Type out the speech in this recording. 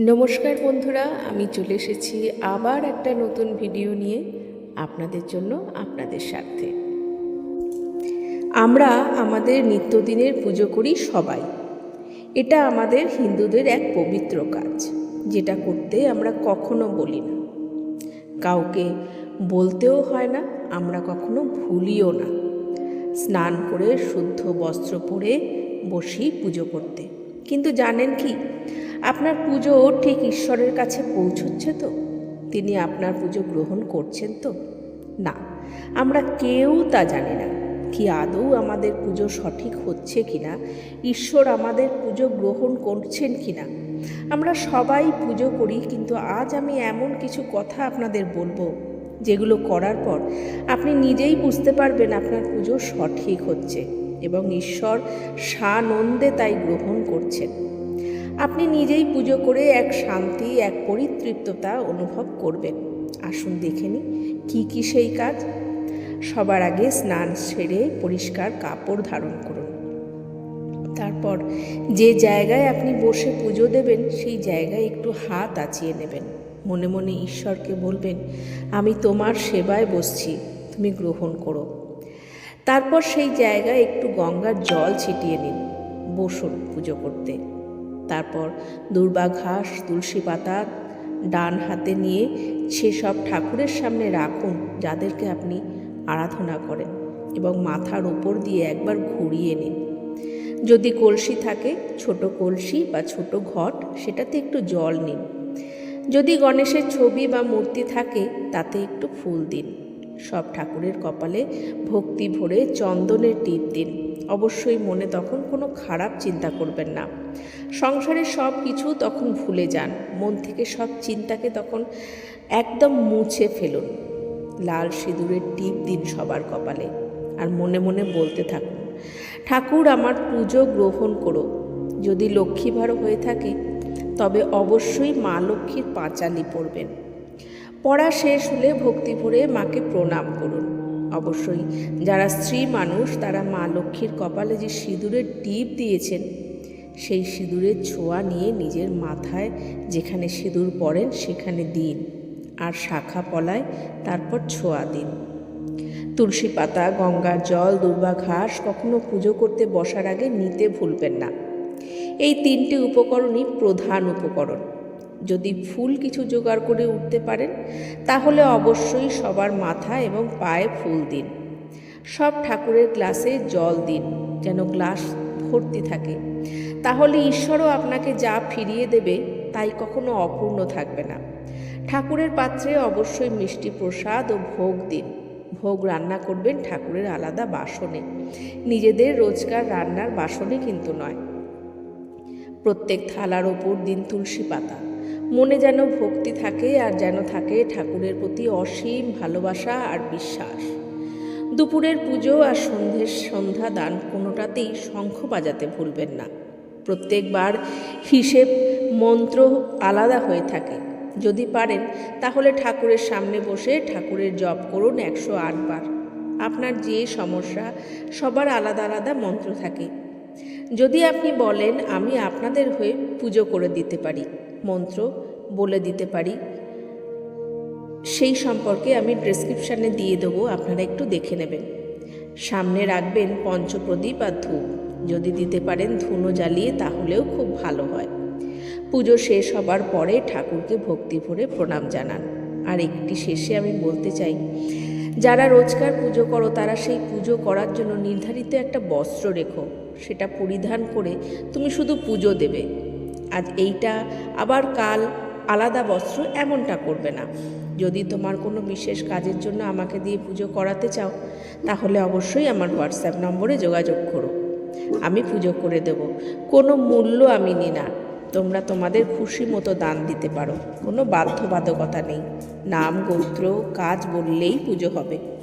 নমস্কার বন্ধুরা, আমি চলে এসেছি আবার একটা নতুন ভিডিও নিয়ে আপনাদের জন্য আপনাদের স্বার্থে। আমরা আমাদের নিত্যদিনের পুজো করি সবাই। এটা আমাদের হিন্দুদের এক পবিত্র কাজ, যেটা করতে আমরা কখনো বলি না। কাউকে বলতেও হয় না, আমরা কখনো ভুলিও না। স্নান করে শুদ্ধ বস্ত্র পরে বসি পুজো করতে। কিন্তু জানেন কি আপনার পুজো ঠিক ঈশ্বরের কাছে পৌঁছচ্ছে তো? তিনি আপনার পুজো গ্রহণ করছেন তো? না, আমরা কেউ তা জানি না। কি আদৌ আমাদের পুজো সঠিক হচ্ছে কিনা? ঈশ্বর আমাদের পুজো গ্রহণ করছেন কিনা? আমরা সবাই পুজো করি, কিন্তু আজ আমি এমন কিছু কথা আপনাদের বলব, যেগুলো করার পর আপনি নিজেই বুঝতে পারবেন আপনার পুজো সঠিক হচ্ছে এবং ঈশ্বর সানন্দে তাই গ্রহণ করছেন। আপনি নিজেই পুজো করে এক শান্তি, এক পরিতৃপ্ততা অনুভব করবেন। আসুন দেখে নি কী কী সেই কাজ? সবার আগে স্নান সেরে পরিষ্কার কাপড় ধারণ করুন। তারপর যে জায়গায় আপনি বসে পুজো দেবেন, সেই জায়গায় একটু হাত আঁচিয়ে নেবেন। মনে মনে ঈশ্বরকে বলবেন, আমি তোমার সেবায় বসছি, তুমি গ্রহণ করো। তারপর সেই জায়গায় একটু গঙ্গার জল ছিটিয়ে নিন। বসুন পুজো করতে। তারপর দুর্বা ঘাস, তুলসী পাতা ডান হাতে নিয়ে সেসব ঠাকুরের সামনে রাখুন, যাদেরকে আপনি আরাধনা করেন এবং মাথার উপর দিয়ে একবার ঘুরিয়ে নিন। যদি কলসি থাকে, ছোট কলসি বা ছোট ঘট, সেটাতে একটু জল নিন। যদি গণেশের ছবি বা মূর্তি থাকে, তাতে একটু ফুল দিন। সব ঠাকুরের কপালে ভক্তি ভরে চন্দনের টিপ দিন। অবশ্যই মনে তখন কোনো খারাপ চিন্তা করবেন না। সংসারের সব কিছু তখন ভুলে যান। মন থেকে সব চিন্তাকে তখন একদম মুছে ফেলুন। লাল সিঁদুরের টিপ দিন সবার কপালে। আর মনে মনে বলতে থাকুন, ঠাকুর, আমার পুজো গ্রহণ করো। যদি লক্ষ্মী ভারও হয়ে থাকে, তবে অবশ্যই মা লক্ষ্মীর পাঁচালি পড়বেন। পড়া শেষ হলে ভক্তি ভরে মাকে প্রণাম করুন। অবশ্যই। যারা স্ত্রী মানুষ, তারা মা লক্ষ্মীর কপালে যে সিঁদুরের টিপ দিয়েছেন, সেই সিঁদুরের ছোঁয়া নিয়ে নিজের মাথায় যেখানে সিঁদুর পড়েন, সেখানে দিন। আর শাখা পলায়, তারপর ছোঁয়া দিন। তুলসী পাতা, গঙ্গার জল দুর্বা ঘাস, কখনো পুজো করতে বসার আগে নিতে ভুলবেন না। এই তিনটি উপকরণই প্রধান উপকরণ। যদি ফুল কিছু জোগাড় করে উঠতে পারেন, তাহলে অবশ্যই সবার মাথা এবং পায়ে ফুল দিন। সব ঠাকুরের গ্লাসে জল দিন, যেন গ্লাস ভর্তি থাকে। তাহলে ঈশ্বরও আপনাকে যা ফিরিয়ে দেবে, তাই কখনো অপূর্ণ থাকবে না। ঠাকুরের পাত্রে অবশ্যই মিষ্টি প্রসাদ ও ভোগ দিন। ভোগ রান্না করবেন ঠাকুরের আলাদা বাসনে। নিজেদের রোজকার রান্নার বাসনে কিন্তু নয়। প্রত্যেক থালার ওপর দিন তুলসী পাতা। মনে যেন ভক্তি থাকে আর যেন থাকে ঠাকুরের প্রতি অসীম ভালোবাসা আর বিশ্বাস। দুপুরের পুজো আর সন্ধ্যের সন্ধ্যা দান কোনোটাতেই শঙ্খ বাজাতে ভুলবেন না। প্রত্যেকবার হিসেব মন্ত্র আলাদা হয়ে থাকে। যদি পারেন, তাহলে ঠাকুরের সামনে বসে ঠাকুরের জপ করুন একশো বার। আপনার যে সমস্যা, সবার আলাদা আলাদা মন্ত্র থাকে। যদি আপনি বলেন, আমি আপনাদের হয়ে পুজো করে দিতে পারি। মন্ত্র বলে দিতে পারি। সেই সম্পর্কে আমি ডেসক্রিপশানে দিয়ে দেবো, আপনারা একটু দেখে নেবেন। সামনে রাখবেন পঞ্চপ্রদীপ আর ধূপ। যদি দিতে পারেন ধুনো জ্বালিয়ে তাহলেও খুব ভালো হয়। পুজো শেষ হবার পরে ঠাকুরকে ভক্তি ভরে প্রণাম জানান। আর একটি শেষে আমি বলতে চাই, যারা রোজকার পুজো করো, তারা সেই পুজো করার জন্য নির্ধারিত একটা বস্ত্র রেখো। সেটা পরিধান করে তুমি শুধু পুজো দেবে। আজ এইটা আবার কাল আলাদা বস্ত্র এমনটা করবে না। যদি তোমার কোনো বিশেষ কাজের জন্য আমাকে দিয়ে পুজো করাতে চাও, তাহলে অবশ্যই আমার হোয়াটসঅ্যাপ নম্বরে যোগাযোগ করো। আমি পুজো করে দেব। কোনো মূল্য আমি নিই না। তোমরা তোমাদের খুশি মতো দান দিতে পারো। কোনো বাধ্যবাধকতা নেই। নাম, গোত্র, কাজ বললেই পুজো হবে।